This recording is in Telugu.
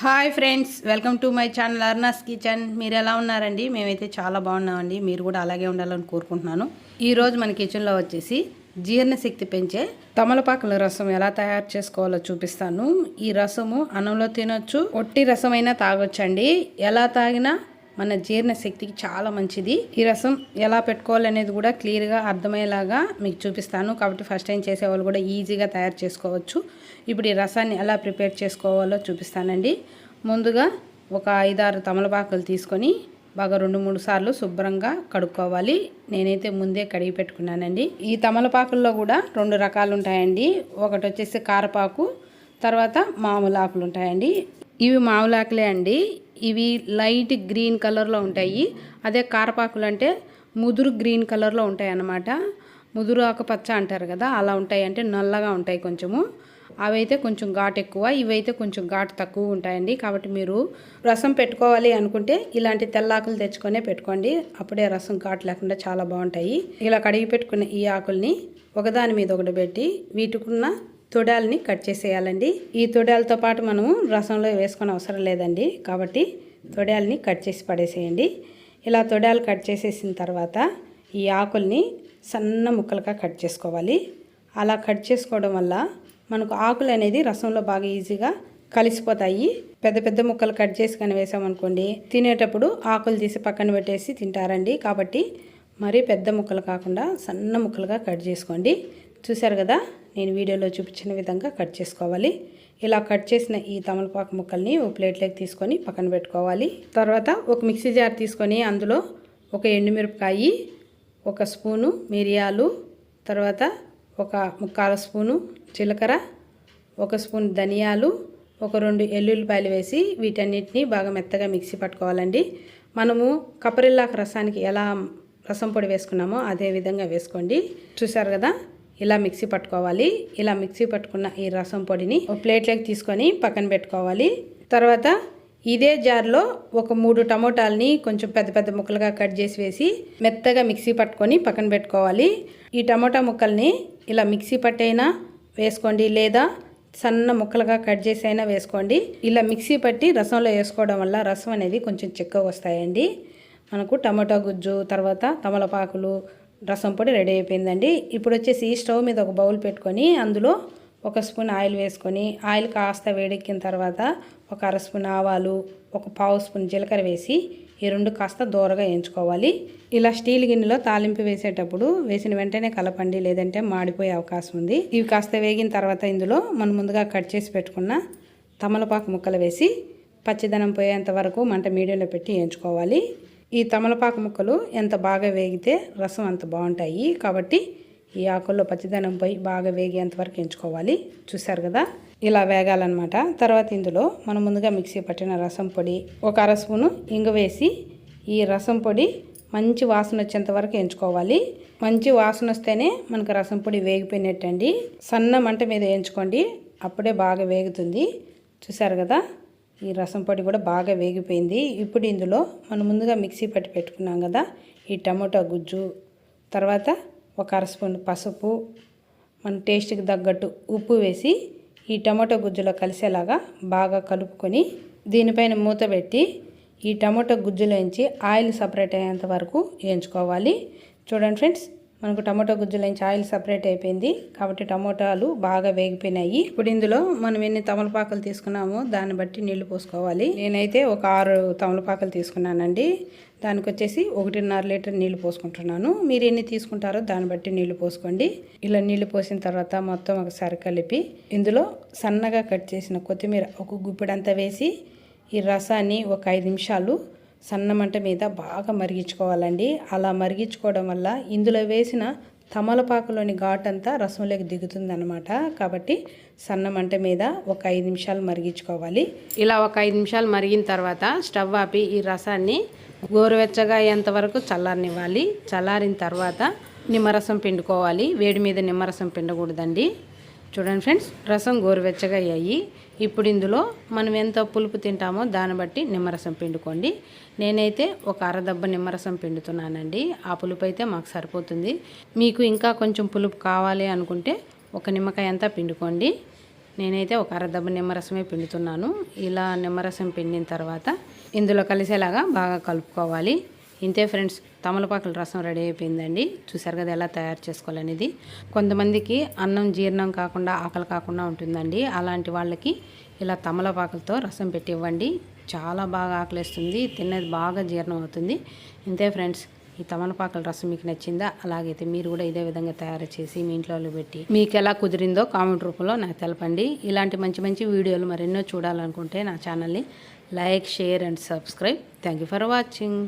Hi friends welcome to my channel Arna's kitchen. మీరు ఎలా ఉన్నారండి? మేమైతే చాలా బాగున్నామండి. మీరు కూడా అలాగే ఉండాలని కోరుకుంటున్నాను. ఈరోజు మన కిచెన్లో వచ్చేసి జీర్ణశక్తి పెంచే తమలపాకుల రసం ఎలా తయారు చేసుకోవాలో చూపిస్తాను. ఈ రసము అన్నంలో తినొచ్చు ఒట్టి రసమైనా తాగొచ్చండి. ఎలా తాగినా మన జీర్ణశక్తికి చాలా మంచిది. ఈ రసం ఎలా పెట్టుకోవాలనేది కూడా క్లియర్గా అర్థమయ్యేలాగా మీకు చూపిస్తాను. కాబట్టి ఫస్ట్ టైం చేసేవాళ్ళు కూడా ఈజీగా తయారు చేసుకోవచ్చు. ఇప్పుడు ఈ రసాన్ని ఎలా ప్రిపేర్ చేసుకోవాలో చూపిస్తానండి. ముందుగా ఒక ఐదారు తమలపాకులు తీసుకొని బాగా రెండు మూడు సార్లు శుభ్రంగా కడుక్కోవాలి. నేనైతే ముందే కడిగి పెట్టుకున్నానండి. ఈ తమలపాకుల్లో కూడా రెండు రకాలు ఉంటాయండి ఒకటి వచ్చేసి కారపాకు తర్వాత మామూలు ఆకులు ఉంటాయండి ఇవి మావులాకులే అండి. ఇవి లైట్ గ్రీన్ కలర్లో ఉంటాయి. అదే కారపాకులు అంటే ముదురు గ్రీన్ కలర్లో ఉంటాయి అన్నమాట ముదురు ఆకుపచ్చ అంటారు కదా అలా ఉంటాయి అంటే నల్లగా ఉంటాయి కొంచెము. అవైతే కొంచెం ఘాటు ఎక్కువ ఇవైతే కొంచెం ఘాటు తక్కువ ఉంటాయండి. కాబట్టి మీరు రసం పెట్టుకోవాలి అనుకుంటే ఇలాంటి తెల్లాకులు తెచ్చుకొనే పెట్టుకోండి. అప్పుడే రసం ఘాట్ లేకుండా చాలా బాగుంటాయి. ఇలా కడిగి పెట్టుకున్న ఈ ఆకుల్ని ఒకదాని మీద ఒకటి పెట్టి వీటికున్న తొడాలని కట్ చేసేయాలండి. ఈ తొడాలతో పాటు మనము రసంలో వేసుకొని అవసరం లేదండి. కాబట్టి తొడాలని కట్ చేసి పడేసేయండి. ఇలా తొడాలు కట్ చేసేసిన తర్వాత ఈ ఆకుల్ని సన్న ముక్కలుగా కట్ చేసుకోవాలి. అలా కట్ చేసుకోవడం వల్ల మనకు ఆకులు అనేది రసంలో బాగా ఈజీగా కలిసిపోతాయి. పెద్ద పెద్ద ముక్కలు కట్ చేసి కానీ వేసామనుకోండి తినేటప్పుడు ఆకులు తీసి పక్కన పెట్టేసి తింటారండి. కాబట్టి మరీ పెద్ద ముక్కలు కాకుండా సన్న ముక్కలుగా కట్ చేసుకోండి. చూశారు కదా? నేను వీడియోలో చూపించిన విధంగా కట్ చేసుకోవాలి. ఇలా కట్ చేసిన ఈ తమలపాకు ముక్కల్ని ఒక ప్లేట్లోకి తీసుకొని పక్కన పెట్టుకోవాలి. తర్వాత ఒక మిక్సీ జార్ తీసుకొని అందులో ఒక ఎండుమిరపకాయి ఒక స్పూను మిరియాలు తర్వాత ఒక ముక్కాల స్పూను జీలకర్ర ఒక స్పూన్ ధనియాలు ఒక రెండు ఎల్లుల్లిపాయలు వేసి వీటన్నిటిని బాగా మెత్తగా మిక్సీ పట్టుకోవాలండి. మనము కపరిల్లాకు రసానికి ఎలా రసం పొడి వేసుకున్నామో అదే విధంగా వేసుకోండి. చూసారు కదా? ఇలా మిక్సీ పట్టుకోవాలి. ఇలా మిక్సీ పట్టుకున్న ఈ రసం పొడిని ఒక ప్లేట్లోకి తీసుకొని పక్కన పెట్టుకోవాలి. తర్వాత ఇదే జార్లో ఒక మూడు టమోటాలని కొంచెం పెద్ద పెద్ద ముక్కలుగా కట్ చేసి వేసి మెత్తగా మిక్సీ పట్టుకొని పక్కన పెట్టుకోవాలి. ఈ టమోటా ముక్కల్ని ఇలా మిక్సీ పట్టైనా వేసుకోండి లేదా సన్న ముక్కలుగా కట్ చేసి అయినా వేసుకోండి. ఇలా మిక్సీ పట్టి రసంలో వేసుకోవడం వల్ల రసం అనేది కొంచెం చిక్కగా వస్తాయండి. మనకు టమాటా గుజ్జు తర్వాత తమలపాకులు రసం పొడి రెడీ అయిపోయిందండి. ఇప్పుడు వచ్చేసి స్టవ్ మీద ఒక బౌల్ పెట్టుకొని అందులో ఒక స్పూన్ ఆయిల్ వేసుకొని ఆయిల్ కాస్త వేడెక్కిన తర్వాత ఒక అర స్పూన్ ఆవాలు ఒక పావు స్పూన్ జీలకర్ర వేసి ఈ రెండు కాస్త దూరగా వేయించుకోవాలి. ఇలా స్టీల్ గిన్నెలో తాలింపు వేసేటప్పుడు వేసిన వెంటనే కలపండి లేదంటే మాడిపోయే అవకాశం ఉంది. ఇవి కాస్త వేగిన తర్వాత ఇందులో మనం ముందుగా కట్ చేసి పెట్టుకున్న తమలపాకు ముక్కలు వేసి పచ్చిదనం పోయేంత వరకు మంట మీడియంలో పెట్టి వేయించుకోవాలి. ఈ తమలపాకు ముక్కలు ఎంత బాగా వేగితే రసం అంత బాగుంటాయి. కాబట్టి ఈ ఆకుల్లో పచ్చిదనం పోయి బాగా వేగేంత వరకు ఎంచుకోవాలి. చూసారు కదా? ఇలా వేగాలన్నమాట. తర్వాత ఇందులో మనం ముందుగా మిక్సీ పట్టిన రసం పొడి ఒక అర స్పూను ఇంగ వేసి ఈ రసం పొడి మంచి వాసన వచ్చేంత వరకు ఎంచుకోవాలి. మంచి వాసన వస్తేనే మనకు రసం పొడి వేగిపోయినట్టండి. సన్న మంట మీద ఎంచుకోండి. అప్పుడే బాగా వేగుతుంది. చూసారు కదా? ఈ రసం పొడి కూడా బాగా వేగిపోయింది. ఇప్పుడు ఇందులో మనం ముందుగా మిక్సీ పట్టి పెట్టుకున్నాం కదా ఈ టమోటా గుజ్జు తర్వాత ఒక అర స్పూన్ పసుపు మన టేస్ట్కి తగ్గట్టు ఉప్పు వేసి ఈ టమాటో గుజ్జులో కలిసేలాగా బాగా కలుపుకొని దీనిపైన మూత పెట్టి ఈ టమాటో గుజ్జులోంచి ఆయిల్ సపరేట్ అయ్యేంత వరకు వేయించుకోవాలి. చూడండి ఫ్రెండ్స్ మనకు టమాటో గుజ్జులోంచి ఆయిల్ సపరేట్ అయిపోయింది. కాబట్టి టమోటాలు బాగా వేగిపోయినాయి. ఇప్పుడు ఇందులో మనం ఎన్ని తమలపాకులు తీసుకున్నామో దాన్ని బట్టి నీళ్ళు పోసుకోవాలి. నేనైతే ఒక ఆరు తమలపాకులు తీసుకున్నానండి. దానికి వచ్చేసి ఒకటిన్నర లీటర్ నీళ్ళు పోసుకుంటున్నాను. మీరు ఎన్ని తీసుకుంటారో దాన్ని బట్టి నీళ్ళు పోసుకోండి. ఇలా నీళ్ళు పోసిన తర్వాత మొత్తం ఒకసారి కలిపి ఇందులో సన్నగా కట్ చేసిన కొత్తిమీర ఒక గుప్పిడంతా వేసి ఈ రసాన్ని ఒక ఐదు నిమిషాలు సన్నమంట మీద బాగా మరిగించుకోవాలండి. అలా మరిగించుకోవడం వల్ల ఇందులో వేసిన తమలపాకులోని ఘాట్ అంతా రసంలోకి దిగుతుందనమాట కాబట్టి సన్న మంట మీద ఒక ఐదు నిమిషాలు మరిగించుకోవాలి. ఇలా ఒక ఐదు నిమిషాలు మరిగిన తర్వాత స్టవ్ ఆపి ఈ రసాన్ని గోరువెచ్చగా అయ్యేంతవరకు చల్లారనివ్వాలి. చల్లారిన తర్వాత నిమ్మరసం పిండుకోవాలి. వేడి మీద నిమ్మరసం పిండకూడదండి. చూడండి ఫ్రెండ్స్ రసం గోరువెచ్చగా అయ్యాయి. ఇప్పుడు ఇందులో మనం ఎంత పులుపు తింటామో దాన్ని బట్టి నిమ్మరసం పిండుకోండి. నేనైతే ఒక అరదబ్బ నిమ్మరసం పిండుతున్నానండి. ఆ పులుపు అయితే మాకు సరిపోతుంది. మీకు ఇంకా కొంచెం పులుపు కావాలి అనుకుంటే ఒక నిమ్మకాయ అంతా పిండుకోండి. నేనైతే ఒక అరదబ్బ నిమ్మరసమే పిండుతున్నాను. ఇలా నిమ్మరసం పిండిన తర్వాత ఇందులో కలిసేలాగా బాగా కలుపుకోవాలి. ఇంతే ఫ్రెండ్స్ తమలపాకుల రసం రెడీ అయిపోయిందండి. చూసారు కదా ఎలా తయారు చేసుకోవాలనేది. కొంతమందికి అన్నం జీర్ణం కాకుండా ఆకలి కాకుండా ఉంటుందండి. అలాంటి వాళ్ళకి ఇలా తమలపాకులతో రసం పెట్టి ఇవ్వండి చాలా బాగా ఆకలిస్తుంది తినేది బాగా జీర్ణం అవుతుంది. ఇంతే ఫ్రెండ్స్ ఈ తమలపాకుల రసం మీకు నచ్చిందా? అలాగైతే మీరు కూడా ఇదే విధంగా తయారు చేసి మీ ఇంట్లో పెట్టి మీకు ఎలా కుదిరిందో కామెంట్ రూపంలో నాకు తెలపండి. ఇలాంటి మంచి మంచి వీడియోలు మరెన్నో చూడాలనుకుంటే నా ఛానల్ని like share and subscribe. Thank you for watching.